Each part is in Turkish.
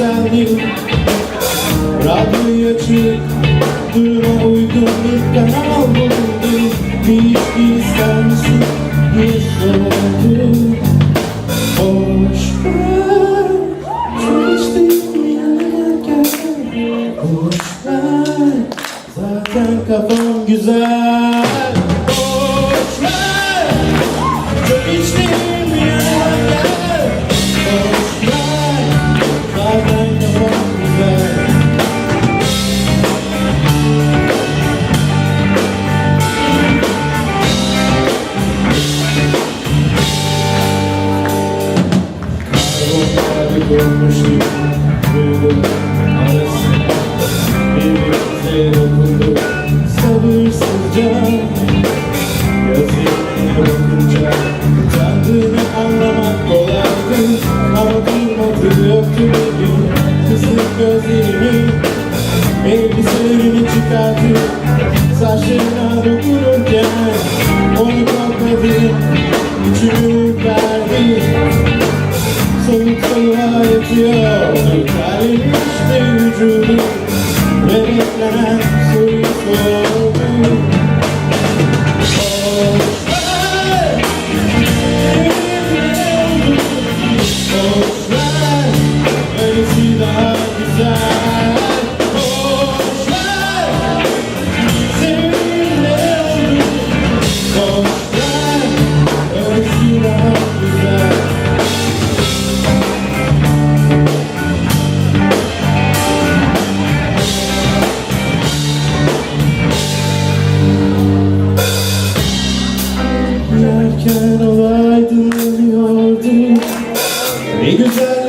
Çok güzeldi Radyoyu açıp Duruma uygun bir kanal buldum Bir ilişki ister misin diye sordum Hoş ver içtiğim yanarken Boş ver. Zaten kafam güzel Dolmuştu Duydum arasında Birbirimize dokunduk Sabırsızca Gözlerine bakınca Utandığını anlamak kolaydı Ama durmadı yoktu bir gün Kısık gözlerini Elbiselerini çıkartıp Saçlarına dokunurken Onu kokladım soluğa yatıyor Terlemişti vücudu Ve beklenen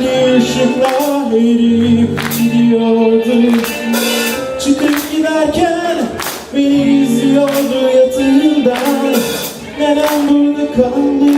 Ne güzelliği ışıkla eriyip gidiyordu. Çıkıp giderken beni izliyordu yatağından Neden burada kalmıyorsun